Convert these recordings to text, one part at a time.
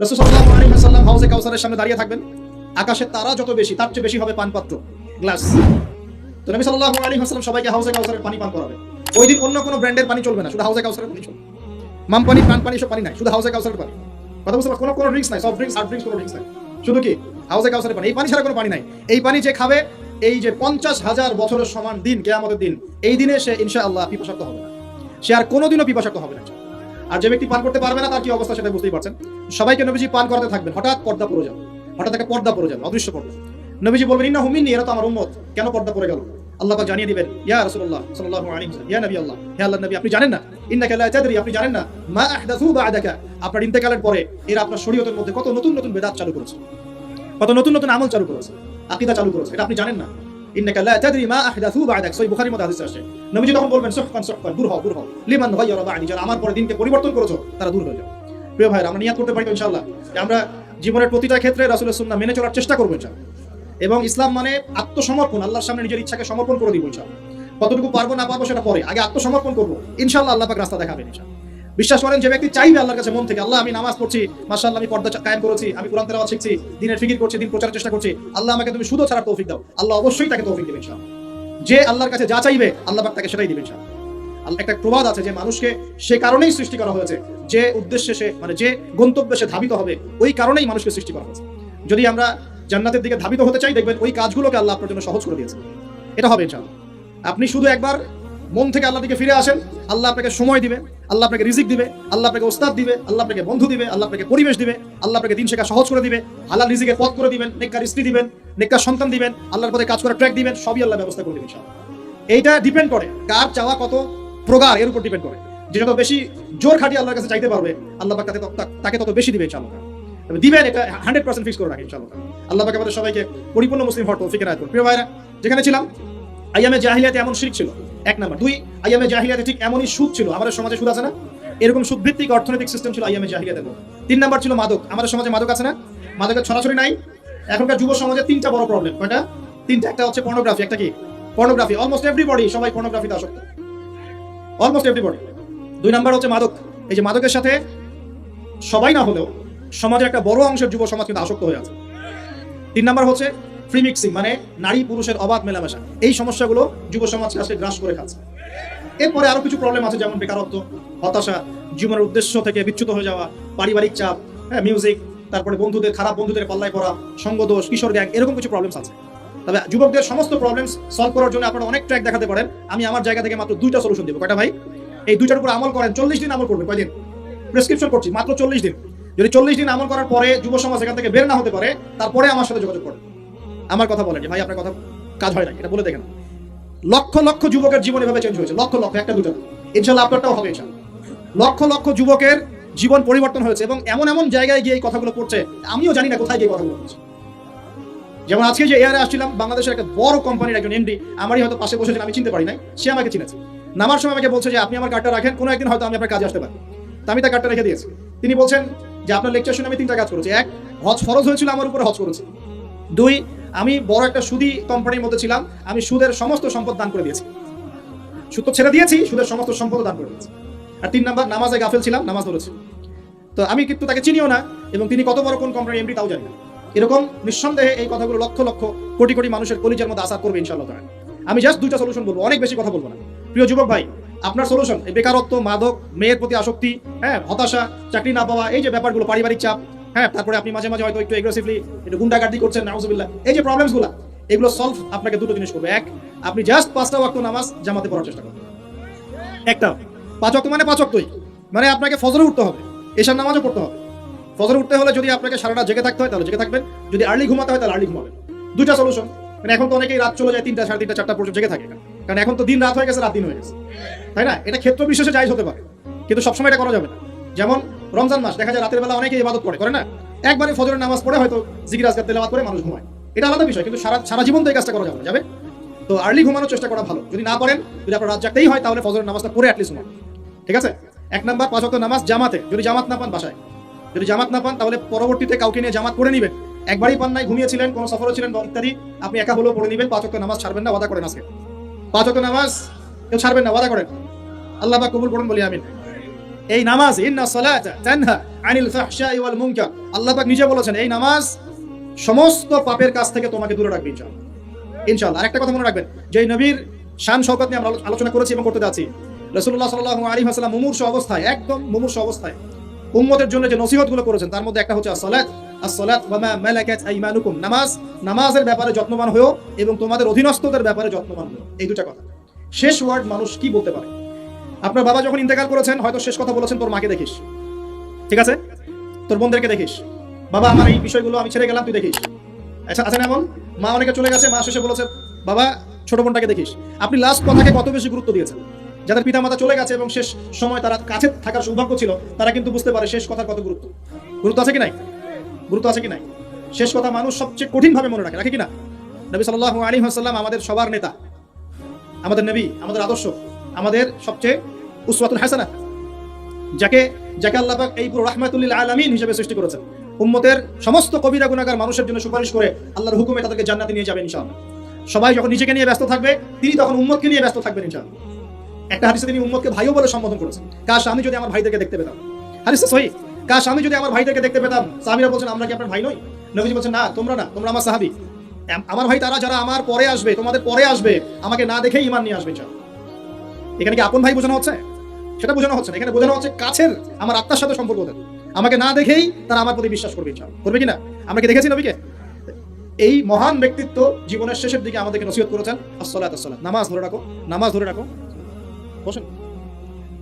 রসুল হাউসে কাউসারের সামনে দাঁড়িয়ে থাকবেন। আকাশের তারা যত বেশি, তার চেয়ে বেশি হবে পানপাত্র, গ্লাস। তো নবী সাল্লাহ আলী হাসলাম সবাইকে হাউসে কাউসারের পানি পান করাবে। ওই দিন অন্য কোনো ব্র্যান্ডের পানি চলবে না, শুধু হাউসে কাউসারের পানি চলবে। মাম পানি, প্রাণ পানি সব পানি নাই, শুধু হাউসে কাউসারের পানি। কথা বুঝতে? কোনো কোনো ড্রিঙ্কস নাই সফট ড্রিঙ্কস হার্ড ড্রিঙ্কস কোনো ড্রিঙ্কস নাই। শুধু কি? হাউসে কাউসারের পানি। এই পানি ছাড়া কোনো পানি নাই। এই পানি যে খাবে, এই যে পঞ্চাশ হাজার বছরের সমান দিন, কেয়ামতের দিন, এই দিনে সে ইনশা আল্লাহ পিপাসাক্ত হবে না। সে আর কোনোদিনও পিপাসাক্ত হবে না। আর যে ব্যক্তি পান করতে পারবে না, তার কি অবস্থা সেটা বুঝতেই পারছেন? সবাইকে নবীজি পান করাতে থাকবেন। হঠাৎ পর্দা পড়ে যাবে। হঠাৎ একটা পর্দা পড়ে যাবে, অদৃশ্য পর্দা। নবীজি বলবেন ইন্না হুমিনি এরা তো আমার উম্মত। কেন পর্দা পড়ে গেল? আল্লাহ জানিয়ে দিবেন, ইয়া রাসূলুল্লাহ সাল্লাল্লাহু আলাইহি ইয়া নবী আল্লাহ, হে আল্লাহর নবী, আপনি জানেন না? ইন্নাকা লা তাদরি, আপনি জানেন না? মা আহদাথু বা'দাকা। আপনার ইন্তেকালের পরে এরা আপনার শরীয়তের মধ্যে কত নতুন নতুন বেদাত চালু করেছে। কত নতুন নতুন আমল চালু করেছে। আকীদা চালু করেছে। এটা আপনি জানেন না? ইন্নাকা লা তাদরি মা আহদাথু বা'দাক। সহিহ হাদিস নবীজি তখন বলবেন সুহকান সুহকান দূর হও দূর হও লিমান গায়্যারা বা'দি? যারা আমার পরে দিনকে পরিবর্তন করেছ, তারা দূর হয়ে যাও প্রিয় ভাইরা আমরা নিয়াত করতে পারি ইনশাআল্লাহ। আমরা জীবনের প্রতিটা ক্ষেত্রে রাসূলের সুন্নাহ মেনে চলার চেষ্টা করব ইনশাআল্লাহ। এবং ইসলাম মানে আত্মসমর্পণ, আল্লাহর সামনে নিজের ইচ্ছাকে সমর্পণ করে দিব ইনশাআল্লাহ। কতটুকু পারব না পারব সেটা পরে। আগে আত্মসমর্পণ করব। ইনশাআল্লাহ আল্লাহ পাক রাস্তা দেখাবেন ইনশাআল্লাহ। বিশ্বাস করেন যে ব্যক্তি চাইবে আল্লাহর কাছে মন থেকে, আল্লাহ আমি নামাজ পড়ছি, মাশাআল্লাহ আমি পর্দা কায়েম করেছি, আমি কোরআন তেলাওয়াত শিখছি, দিনের ফিকির করছি, দিন প্রচারের চেষ্টা করছি, আল্লাহ আমাকে তুমি শুধু ছাড়ার তৌফিক দাও, আল্লাহ অবশ্যই তাকে তৌফিক দেবে ইনশাআল্লাহ। যে আল্লাহর কাছে যা চাইবে, আল্লাহ পাক তাকে সেটাই দিবেন ইনশাআল্লাহ। আল্লাহ একটা প্রবাদ আছে যে মানুষকে সে কারণেই সৃষ্টি করা হয়েছে, যে উদ্দেশ্যে সে মানে যে গন্তব্যে সে ধাবিত হবে, ওই কারণেই মানুষকে সৃষ্টি করা হয়েছে। যদি আমরা জান্নাতের দিকে ধাবিত হতে চাই, দেখবেন ওই কাজগুলোকে আল্লাহ আপনার জন্য সহজ করে দিয়েছে। এটা হবে ইনশাআল্লাহ। আপনি শুধু একবার মন থেকে আল্লাহ দিকে ফিরে আসেন, আল্লাহ আপনাকে সময় দিবে আল্লাহ আপনাকে রিজিক দিবে, আল্লাহ আপনাকে ওস্তাদ দিবে, আল্লাহ আপনাকে বন্ধু দিবে, আল্লাহ আপনাকে পরিবেশ দিবে, আল্লাহ আপনাকে দিন শেখা সহজ করে দিবে, হালাল রিজিকের পথ করে দিবেন, নেককার স্ত্রী দিবেন, নেককার সন্তান দিবেন, আল্লাহর পথে কাজ করার ট্র্যাক দিবেন, সবই আল্লাহ ব্যবস্থা করে দিবেন। এইটা ডিপেন্ড করে কার চাওয়া কত প্রগার এর উপর ডিপেন্ড করে। যে যত বেশি জোর খাটি আল্লাহর কাছে চাইতে পারবে, আল্লাহ তাকে তত- তাকে তত বেশি দিবে ইনশাআল্লাহ। দিবেন এটা হান্ড্রেড পার্সেন্ট ফিক্স করে রাখে ইনশাআল্লাহ। আল্লাহ আমাদের সবাইকে পরিপূর্ণ মুসলিম হওয়ার তৌফিক রায় প্রিয় ভাইরা যেখানে ছিলাম, আইয়ামে জাহিলিয়াতে এমন শিরিক ছিল। এক নাম্বার। দুই, আইয়ামে জাহিলিয়াতে ঠিক এমনই সুদ ছিল। আমাদের সমাজে সুদ আছে না? এরকম সুদ ভিত্তিক অর্থনৈতিক সিস্টেম ছিল আইয়ামে জাহিলিয়াতের মধ্যে তিন নাম্বার ছিল মাদক। আমাদের সমাজে মাদক আছে না? মাদকের ছড়াছড়ি নাই। এখনকার যুব সমাজে তিনটা বড় প্রবলেম কয়টা? তিনটা। একটা হচ্ছে পর্নোগ্রাফি একটা কি? পর্নোগ্রাফি অলমোস্ট এভরিবডি সবাই পর্নোগ্রাফিতে আসক্ত। অলমোস্ট এভরিবডি দুই নাম্বার হচ্ছে মাদক। এই যে মাদকের সাথে সবাই না হলেও সমাজের একটা বড় অংশের যুব সমাজ কিন্তু আসক্ত হয়ে আছে। তিন নাম্বার হচ্ছে ফ্রি মিক্সিং মানে নারী পুরুষের অবাধ মেলামেশা। এই সমস্যাগুলো যুব সমাজকে আজকে গ্রাস করে খাচ্ছে। এরপরে আরও কিছু প্রবলেম আছে, যেমন বেকারত্ব, হতাশা, জীবনের উদ্দেশ্য থেকে বিচ্যুত হয়ে যাওয়া, পারিবারিক চাপ হ্যাঁ মিউজিক তারপরে বন্ধুদের, খারাপ বন্ধুদের পাল্লায় পড়া সঙ্গদোষ কিশোর গ্যাং এরকম কিছু প্রবলেমস আছে। তবে যুবকদের সমস্ত প্রবলেমস সলভ করার জন্য আপনারা অনেক ট্র্যাক দেখাতে পারেন। আমি আমার জায়গা থেকে মাত্র দুইটা সলিউশন দেবো। কয়টা ভাই? এই দুইটার উপর আমল করেন, চল্লিশ দিন আমল করবেন কয়দিন? প্রেসক্রিপশন করছি, মাত্র চল্লিশ দিন। যদি চল্লিশ দিন আমল করার পরে যুব সমাজ এখান থেকে বের না হতে পারে, তারপরে আমার সাথে যোগাযোগ করেন। আমার কথা বলেন যে ভাই, আপনার কথা কাজ হয় না এটা বলে দেখেন। লক্ষ লক্ষ যুবকের জীবন এভাবে চেঞ্জ হয়েছে। লক্ষ লক্ষ, একটা, দুটো। ইনশাল্লাহ আপনারটাও হবে ইনশাল্লাহ লক্ষ লক্ষ যুবকের জীবন পরিবর্তন হয়েছে এবং এমন এমন জায়গায় গিয়ে এই কথাগুলো পড়ছে আমিও জানি না কোথায় গিয়ে কথাগুলো পড়ছে যেমন আজকে যে এয়ারে আসছিলাম, বাংলাদেশের একটা বড় কোম্পানির একজন এমডি আমারই হয়তো পাশে বসেছেন আমি চিনতে পারি নাই, সে আমাকে চিনেছে। নামার সময় আমাকে বলছে যে, আপনি আমার কার্ডটা রাখেন, কোনো একদিন হয়তো আমি আপনার কাজে আসতে পারি। তো আমি তার কার্ডটা রেখে দিয়েছি। তিনি বলছেন যে, আপনার লেকচার শুনে আমি তিনটা কাজ করেছি। এক, হজ ফরজ হয়েছিল, আমার উপরে হজ করেছি। দুই আমি বড় একটা সুদি কোম্পানির মধ্যে ছিলাম, আমি সুদের সমস্ত সম্পদ দান করে দিয়েছি। সুদ তো ছেড়ে দিয়েছি, সুদের সমস্ত সম্পদ দান করে দিয়েছি। আর তিন নাম্বার, নামাজে গাফেল ছিলাম, নামাজ ধরেছি তো আমি কিন্তু তাকে চিনিও না, এবং তিনি কত বড় কোন কোম্পানির এমডি তাও জানি না। এরকম নিঃসন্দেহে এই কথাগুলো লক্ষ লক্ষ কোটি কোটি মানুষের কলিজার মধ্যে আশা করবে ইনশাআল্লাহ তাআলা। আমি জাস্ট দুইটা সলিউশন বলব, অনেক বেশি কথা বলব না। প্রিয় যুবক ভাই, আপনার সলিউশন বেকারত্ব, মাদক, মেয়ের প্রতি আসক্তি হ্যাঁ হতাশা, চাকরি না পাওয়া, এই যে ব্যাপারগুলো, পারিবারিক চাপ হ্যাঁ তারপরে আপনি মাঝে মাঝে হয়তো একটু এগ্রেসিভলি একটু গুন্ডাগার্দি করছেন, নাউজুবিল্লাহ। এই যে প্রবলেমসগুলো এগুলো সলভ আপনাকে দুটো জিনিস করবে। এক, আপনি জাস্ট পাঁচটা ওয়াক্ত নামাজ জামাতে পড়ার চেষ্টা করবেন। একটা, পাঁচ ওয়াক্ত মানে পাঁচ ওয়াক্তই। মানে আপনাকে ফজরে উঠতে হবে, এশার নামাজও পড়তে হবে। ফজরে উঠতে হলে যদি আপনাকে সারাটা জেগে থাকতে হয়, তাহলে জেগে থাকবেন। যদি আর্লি ঘুমাতে হয়, তাহলে আর্লি ঘুমাবেন। দুইটা সলিউশন মানে এখন তো অনেকেই রাত চলে যায় তিনটা, সাড়ে তিনটা, চারটা পর্যন্ত জেগে থাকে। কারণ এখন তো দিন রাত হয়ে গেছে, রাত দিন হয়ে গেছে। তাই না? এটা ক্ষেত্র বিশেষে যাই হতে পারে। কিন্তু সবসময় এটা করা যাবে না। যেমন রমজান মাস, দেখা যায় রাতের বেলা অনেকেই ইবাদত করে করে না? একবারে ফজরের নামাজ পড়ে হয়তো জিকির, আজকার তেলাওয়াত করে মানুষ ঘুমায়। এটা আলাদা বিষয়, কিন্তু সারা সারা জীবন তো এই কাজটা করা যাবে যাবে? তো আর্লি ঘুমানোর চেষ্টা করা ভালো। যদি না পারেন যদি আপনার রাত জাগতেই হয়, তাহলে ফজরের নামাজটা পড়ে অ্যাটলিস্ট ঘুমান। ঠিক আছে? এক নাম্বার, পাঁচ ওয়াক্ত নামাজ জামাতে, যদি জামাত না পান বাসায়। যদি জামাত না পান, তাহলে পরবর্তীতে কাউকে নিয়ে জামাত করে নেবেন। একবারই পান নাই, ঘুমিয়েছিলেন, কোনো সফরে ছিলেন বা ইত্যাদি, আপনি একা হলেও পড়ে নেবেন, পাঁচ ওয়াক্ত নামাজ ছাড়বেন না, ওয়াদা করেন আজকে। পাঁচ ওয়াক্ত নামাজ কেউ ছাড়বেন না, ওয়াদা করেন। আল্লাহ বা কবুল করুন বলি আমিন। এই নামাজ আল্লাহ পাক নিজে বলেছেন, এই নামাজ সমস্ত পাপের কাছ থেকে তোমাকে দূরে রাখবে ইনশাআল্লাহ। ইনশাআল্লাহ, আরেকটা কথা মনে রাখবেন যে নবীর শান শওকত নিয়ে আমরা আলোচনা করেছি এবং করতে যাচ্ছি, রাসূলুল্লাহ সাল্লাল্লাহু আলাইহি ওয়াসাল্লাম মুমূর্ষু অবস্থায়, একদম মুমূর্ষু অবস্থায়, উম্মতের জন্য যে নসিহতগুলো করেছেন, তার মধ্যে একটা হচ্ছে as-সালাত as-সালাত ওয়া নামাজ, নামাজের ব্যাপারে যত্নবান হও এবং তোমাদের অধীনস্থদের ব্যাপারে যত্নবান হও এই দুটো কথা। শেষ ওয়ার্ড মানুষ কি বলতে পারে? আপনার বাবা যখন ইন্তেকাল করেছেন, হয়তো শেষ কথা বলেছেন, তোর মাকে দেখিস। ঠিক আছে? তোর বোনদেরকে দেখিস। বাবা, আমার এই বিষয়গুলো আমি ছেড়ে গেলাম, তুই দেখিস। আচ্ছা আছে না এমন মা অনেকে চলে গেছে, মা শেষে বলেছে, বাবা, ছোট বোনটাকে দেখিস। আপনি লাস্ট কথাকে কত বেশি গুরুত্ব দিয়েছেন? যাদের পিতামাতা চলে গেছে এবং শেষ সময় তারা কাছে থাকার সৌভাগ্য ছিল, তারা কিন্তু বুঝতে পারে শেষ কথার কত গুরুত্ব। গুরুত্ব আছে কি নাই? গুরুত্ব আছে কি নাই? শেষ কথা মানুষ সবচেয়ে কঠিন ভাবে মনে রাখে রাখে কি না? নবী সাল্লাল্লাহু আলাইহি ওয়াসাল্লাম আমাদের সবার নেতা, আমাদের নবী, আমাদের আদর্শ। আমাদের সবচেয়ে উসওয়াতুল হাসানা, যাকে যাকে আল্লাহ এই পুরো রাহমাতুল্লিল আলামিন হিসেবে সৃষ্টি করেছেন। উম্মতের সমস্ত কবিরা, গুনাহগার মানুষের জন্য সুপারিশ করে আল্লাহর হুকুমে তাদেরকে জান্নাতে নিয়ে যাবেন ইনশাআল্লাহ। সবাই যখন নিজেকে নিয়ে ব্যস্ত থাকবে, তিনি তখন উম্মতকে নিয়ে ব্যস্ত থাকবেন ইনশাআল্লাহ। একটা হাদিসে তিনি উম্মতকে ভাইও বলে সম্বোধন করেছেন। কাশ, আমি যদি আমার ভাইদেরকে দেখতে পেতাম। হাদিসটা সহি। কাশ, আমি যদি আমার ভাইদেরকে দেখতে পেতাম, সাহাবীরা বলছেন, আমরা কি আপনার ভাই নই? নবীজি বলছেন, না, তোমরা না, তোমরা আমার সাহাবী। আম- আমার ভাই তারা যারা আমার পরে আসবে, তোমাদের পরে আসবে, আমাকে না দেখেই ইমান নিয়ে আসবে ইনশাআল্লাহ। এখানে কি আপন ভাই বোঝানো হচ্ছে? সেটা বোঝানো হচ্ছে না। এখানে বোঝানো হচ্ছে কাছের আমার আত্মার সাথে সম্পর্ক ওদের। আমাকে না দেখেই তারা আমার প্রতি বিশ্বাস করবে, ইনশাআল্লাহ। করবে কি না? আমরা কি দেখেছি নবীকে? এই মহান ব্যক্তিত্ব জীবনের শেষের দিকে আমাদেরকে নসিহত করেছেন। আসসালাত আসসালাত নামাজ ধরে রাখো, নামাজ ধরে রাখো। বসেন।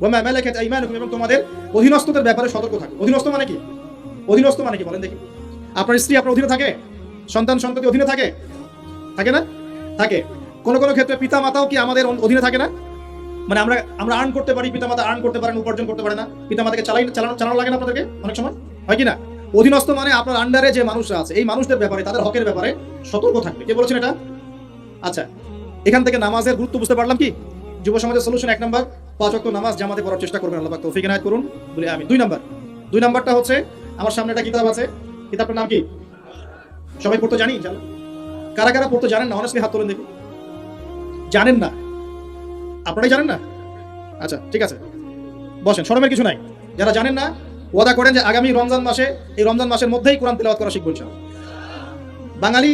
ওয়ামা মালাকাত আইমানুকুম এবং তোমাদের অধীনস্থদের ব্যাপারে সতর্ক থাকো। অধীনস্থ মানে কি? অধীনস্থ মানে কি? বলেন দেখি। আপনার স্ত্রী আপনার অধীনে থাকে? সন্তান সন্ততি অধীনে থাকে? থাকে না? থাকে। কোন কোন ক্ষেত্রে পিতা মাতাও কি আমাদের অধীনে থাকে না? মানে আমরা আমরা আর্ন করতে পারি পিতামাতা আর্ন করতে পারেন, উপার্জন করতে পারে না। পিতামাতাকে চালাই, চালানো চালানো লাগে না আপনাদেরকে অনেক সময়? হয় কি না? অধীনস্থ মানে আপনার আন্ডারে যে মানুষরা আছে, এই মানুষদের ব্যাপারে, তাদের হকের ব্যাপারে সতর্ক থাকবে। কে বলেছেন এটা? আচ্ছা এখান থেকে নামাজের গুরুত্ব বুঝতে পারলাম কি? যুব সমাজের সলিউশন এক নম্বর পাঁচ অক্ট নামাজ জামাতে পড়ার চেষ্টা করবেন, আল্লাহ তৌফিক এনায়েত করুন, বলে আমি দুই নাম্বার দুই নাম্বারটা হচ্ছে, আমার সামনে একটা কিতাব আছে, কিতাবটার নাম কি? সবাই পড়তে জানি জানো কারা কারা পড়তে জানেন না? অনেস্টলি হাত তোলেন দেখুন। জানেন না। আপনারাই জানেন না? আচ্ছা ঠিক আছে। বসেন শরমের কিছু নাই। যারা জানেন না, ওয়াদা করেন যে আগামী রমজান মাসে, এই রমজান মাসের মধ্যেই কোরআন তেলাওয়াত করা শিখব। বাঙালি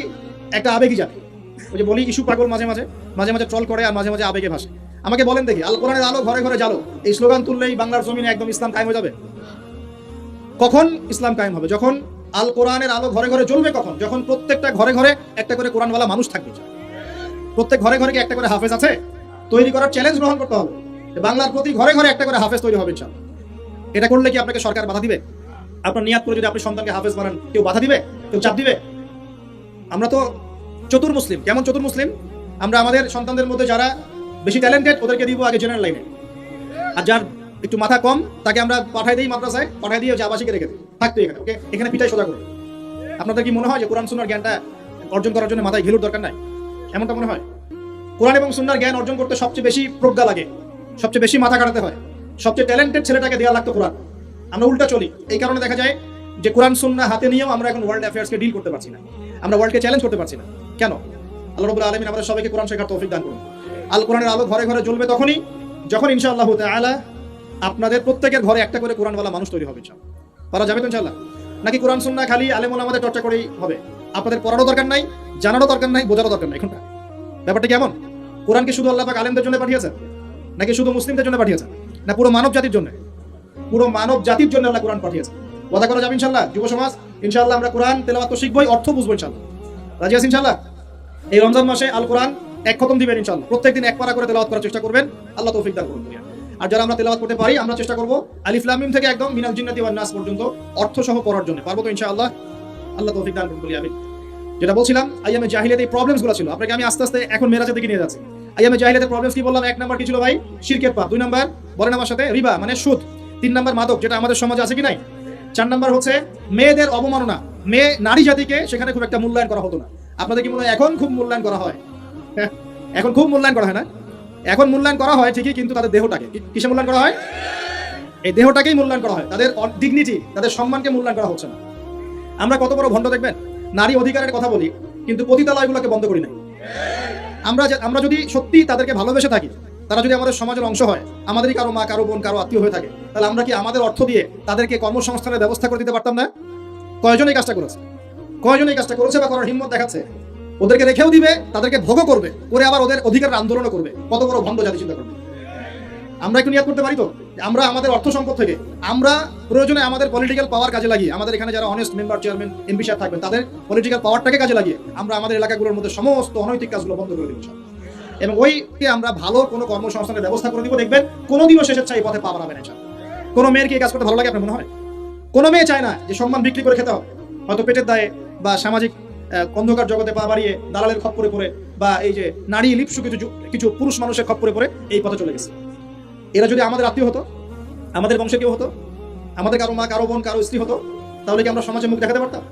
একটা আবেগী জাতি। ওই যে বলি ইস্যু পাগল মাঝে মাঝে মাঝে মাঝে ট্রল করে আর মাঝে মাঝে আবেগে ভাসে। আমাকে বলেন দেখি, আল কোরআনের আলো ঘরে ঘরে জালো এই স্লোগান তুললেই বাংলার জমিনে একদম ইসলাম কায়েম হয়ে যাবে? কখন ইসলাম কায়েম হবে? যখন আল কোরআনের আলো ঘরে ঘরে জ্বলবে কখন? যখন প্রত্যেকটা ঘরে ঘরে একটা করে কোরআনওয়ালা মানুষ থাকবে। প্রত্যেক ঘরে ঘরে কি একটা করে হাফেজ আছে? তৈরি করার চ্যালেঞ্জ গ্রহণ করতে হবে। বাংলার প্রতি ঘরে ঘরে একটা করে হাফেজ তৈরি হবে, ইনশাআল্লাহ। এটা করলে কি আপনাকে সরকার বাধা দিবে? আপনার নিয়াত করে যদি আপনি সন্তানকে হাফেজ বানান, কেউ বাধা দিবে? কেউ চাপ দিবে? আমরা তো চতুর মুসলিম। কেমন চতুর মুসলিম? আমরা আমাদের সন্তানদের মধ্যে যারা বেশি ট্যালেন্টেড ওদেরকে দিব আগে জেনারেল লাইনে আর যার একটু মাথা কম, তাকে আমরা পাঠাই দিই মাদ্রাসায়, পাঠাই দিয়ে আবাসিকে রেখে দিই। থাকতো এখানে, ওকে? এখানে পিঠাই সোজা করে। আপনাদের কি মনে হয় যে কোরআন সুন্নার জ্ঞানটা অর্জন করার জন্য মাথায় ঘেলুর দরকার নাই? এমনটা মনে হয়? কোরআন এবং সুন্নার জ্ঞান অর্জন করতে সবচেয়ে বেশি প্রজ্ঞা লাগে, সবচেয়ে বেশি মাথা কাটাতে হয়, সবচেয়ে ট্যালেন্টেড ছেলেটাকে দেওয়া লাগতো কোরআন। আমরা উল্টা চলি, এই কারণে দেখা যায় যে কোরআন, সুন্না হাতে নিয়েও আমরা এখন ওয়ার্ল্ড অ্যাফেয়ার্সকে ডিল করতে পারছি না। আমরা ওয়ার্ল্ডকে চ্যালেঞ্জ করতে পারছি না। কেন? আল্লাহ রবুল্লা আলমিন আমাদের সবাইকে কোরআন শেখার তৌফিক দান করুন। আল কোরআনের আলো ঘরে ঘরে জ্বলবে তখনই, যখন ইনশাআল্লাহ তাআলা আপনাদের প্রত্যেকের ঘরে একটা করে কোরআনওয়ালা মানুষ তৈরি হবে ইনশাআল্লাহ। পারা যাবে তো ইনশাআল্লাহ? নাকি কোরআন, সুন্না খালি আলেমুল আমাদের চর্চা করেই হবে? আপনাদের পড়ারও দরকার নাই, জানারও দরকার নাই, বোঝারও দরকার নাই এখনটা ব্যাপারটা কেমন? কোরআনকে শুধু আল্লাহ পাক আলেমদের জন্য পাঠিয়েছেন? নাকি শুধু মুসলিমদের জন্য পাঠিয়েছেন? না, পুরো মানব জাতির জন্য। পুরো মানব জাতির জন্য আল্লাহ কোরআন পাঠিয়েছেন। কথা করা যাবে ইনশাল্লাহ যুব সমাজ ইনশাল্লাহ আমরা কোরআন তেলাওয়াত তো শিখবই, অর্থ বুঝব ইনশাল্লাহ রাজি আছি ইনশাল্লাহ এই রমজান মাসে আল কোরআন এক খতম দিবেন ইনশাল্লাহ প্রত্যেকদিন এক পারা করে তেলাওয়াত করার চেষ্টা করবেন, আল্লাহ তৌফিক দান করুন। আর যারা আমরা তেলাওয়াত করতে পারি, আমরা চেষ্টা করব আলিফ লাম মিম থেকে একদম মিনাল জিন্নাতি ওয়ান নাস পর্যন্ত অর্থ সহ পড়ার জন্য। পারব তো ইনশাআল্লাহ? আল্লাহ তৌফিক দান করুন, বলি আমি যেটা বলছিলাম আইয়ামে জাহিলিয়াতে এই প্রবলেমসগুলো ছিল। আপনাকে আমি আস্তে আস্তে এখন মেরাজের দিকে নিয়ে যাচ্ছি। আইয়ামে জাহিলিয়াতের প্রবলেমস কি বললাম? এক নাম্বার কি ছিল ভাই? শিরকের পাপ। দুই নাম্বার বলেন আমার সাথে রিবা মানে সুদ। তিন নাম্বার মাদক যেটা আমাদের সমাজে আছে কি নাই? চার নাম্বার হচ্ছে মেয়েদের অবমাননা। মেয়ে নারী জাতিকে সেখানে খুব একটা মূল্যায়ন করা হতো না। আপনাদের কি মনে হয় এখন খুব মূল্যায়ন করা হয়? হ্যাঁ, এখন খুব মূল্যায়ন করা হয় না? এখন মূল্যায়ন করা হয় ঠিকই কিন্তু তাদের দেহটাকে। কিসে মূল্যায়ন করা হয়? এই দেহটাকেই মূল্যায়ন করা হয়। তাদের ডিগনিটি তাদের সম্মানকে মূল্যায়ন করা হচ্ছে না। আমরা কত বড় ভণ্ড দেখবেন? নারী অধিকারের কথা বলি, কিন্তু পতিতালয়গুলোকে বন্ধ করি না আমরা আমরা যদি সত্যি তাদেরকে ভালোবেসে থাকি, তারা যদি আমাদের সমাজের অংশ হয়, আমাদেরই কারও মা, কারও বোন, কারও আত্মীয় হয়ে থাকে, তাহলে আমরা কি আমাদের অর্থ দিয়ে তাদেরকে কর্মসংস্থানের ব্যবস্থা করে দিতে পারতাম না? কয়জন এই কাজটা করেছে? কয়জন এই কাজটা করেছে বা করার হিম্মত দেখাচ্ছে? ওদেরকে রেখেও দিবে, তাদেরকে ভোগও করবে, করে আবার ওদের অধিকার আন্দোলনও করবে। কত বড় ভণ্ড জাতি চিন্তা করবে। আমরা একটু নিয়াদ করতে পারি তো? আমরা আমাদের অর্থ সম্পদ থেকে, আমরা প্রয়োজনে আমাদের পলিটিক্যাল পাওয়ার কাজে লাগিয়ে, আমাদের এখানে যারা অনেস্ট মেম্বার চেয়ারম্যান এমপি সাহেব থাকবেন, তাদের পলিটিক্যাল পাওয়ারটাকে কাজে লাগিয়ে আমরা আমাদের এলাকাগুলোর মধ্যে সমস্ত অনৈতিক কাজগুলো বন্ধ করে ইনশাআল্লাহ। এবং ওইকে আমরা ভালো কোনো কর্মসংস্থানের ব্যবস্থা করে দিব, দেখবেন কোনোদিনও শেষের চাই পথে পা বাড়াবে না কোনো মেয়ের কি কাজ করতে ভালো লাগে আপনার মনে হয়? কোনো মেয়ে চায় না যে সম্মান বিক্রি করে খেতে হবে। হয়তো পেটের দায়ে বা সামাজিক অন্ধকার জগতে পা বাড়িয়ে দালালের খপ খপ্পরে পড়ে বা এই যে নারী লিপসু কিছু কিছু পুরুষ মানুষের খপ করে পড়ে এই পথে চলে গেছে। এরা যদি আমাদের আত্মীয় হতো, আমাদের বংশে কেউ হতো, আমাদের কারও মা, কারও বোন, কারও স্ত্রী হতো, তাহলে কি আমরা সমাজে মুখ দেখাতে পারতাম?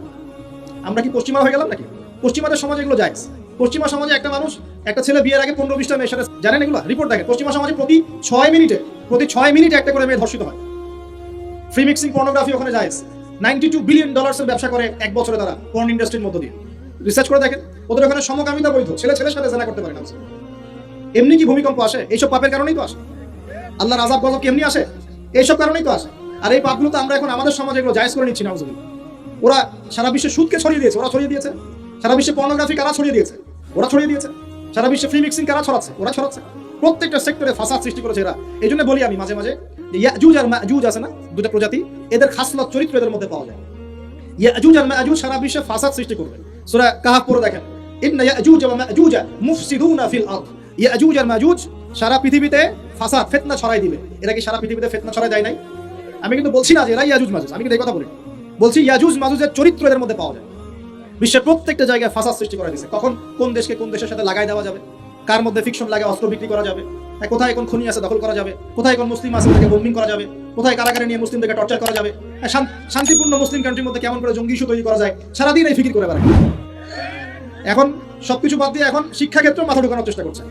আমরা কি পশ্চিমা হয়ে গেলাম নাকি? পশ্চিমাদের সমাজে এগুলো যায় পশ্চিমা সমাজে একটা মানুষ, একটা ছেলে বিয়ের আগে পনেরো বিশটা মেয়ের সাথে জানেন এগুলো? রিপোর্ট দেখেন। পশ্চিমা সমাজে প্রতি ছয় মিনিটে প্রতি ছয় মিনিটে একটা করে মেয়ে ধর্ষিত হয়। ফ্রি মিক্সিং পর্নোগ্রাফি ওখানে যায় নাইনটি টু বিলিয়ন ডলার্সের ব্যবসা করে এক বছরে তারা পর্ন ইন্ডাস্ট্রির মধ্য দিয়ে। রিসার্চ করে দেখেন। ওদের ওখানে সমকামিতা বৈধ। ছেলে ছেলের সাথে জানা করতে পারে না। এমনি কি ভূমিকম্প আসে? এইসব পাপের কারণেই তো আসে। আল্লাহর আজাব গজব কেমনি আসে? এইসব কারণেই তো আসে। আর এই পাপগুলো তো আমরা এখন আমাদের সমাজে এগুলো জায়েজ করে নিচ্ছি না ওরা সারা বিশ্বে সুদকে ছড়িয়ে দিয়েছে, ওরা ছড়িয়ে দিয়েছে। সারা বিশ্বে পর্নোগ্রাফি কারা ছড়িয়ে দিয়েছে? ওরা ছড়িয়ে দিয়েছে। সারা বিশ্বে ফ্রি মিক্সিং কারা ছড়াচ্ছে? ওরা ছড়াচ্ছে। প্রত্যেকটা সেক্টরে ফাসাদ সৃষ্টি করেছে এরা। এই জন্য বলি আমি মাঝে মাঝে ইয়াজুজ আর মাজুজ আছে না দুটো প্রজাতি, এদের খাসলত চরিত্র এদের মধ্যে পাওয়া যায়। ইয়াজুজ আর মাজুজ সারা বিশ্বে ফাসাদ সৃষ্টি করবে। সূরা কাহাফ পড়ে দেখেন। ইন্না ইয়াজুজ ওয়া মাজুজ মুফসিদুনা ফিল আরদ। ইয়াজুজ আর মাজুজ, সারা পৃথিবীতে ফাসাদ, ফিতনা ছড়াই দিবে। এরা কি সারা পৃথিবীতে ফিতনা ছড়াই দেয় নাই? আমি কিন্তু বলছি না যে এরা ইয়াজুজ, মাজুজ। আমি কিন্তু এই কথা বলি। বলছি ইয়াজুজ, মাজুজের চরিত্র এদের মধ্যে পাওয়া যায়। বিশ্বের প্রত্যেকটা জায়গায় ফাসাদ সৃষ্টি করা দিয়েছে কখন কোন দেশকে কোন দেশের সাথে লাগাই দেওয়া যাবে? কার মধ্যে ফিকশন লাগে, অস্ত্র বিক্রি করা যাবে? কোথায় কোন খনি আছে দখল করা যাবে? কোথায় কোন মুসলিম আছে তাকে বোম্বিং করা যাবে? কোথায় কারাগারে নিয়ে মুসলিমদেরকে টর্চার করা যাবে? শান্তিপূর্ণ মুসলিম কান্ট্রির মধ্যে কেমন করে জঙ্গি ইস্যু তৈরি করা যায়? সারাদিন এই ফিকির করে বেড়ায়। এখন সবকিছু বাদ দিয়ে এখন শিক্ষাক্ষেত্রে মাথা ঢোকানোর চেষ্টা করছে।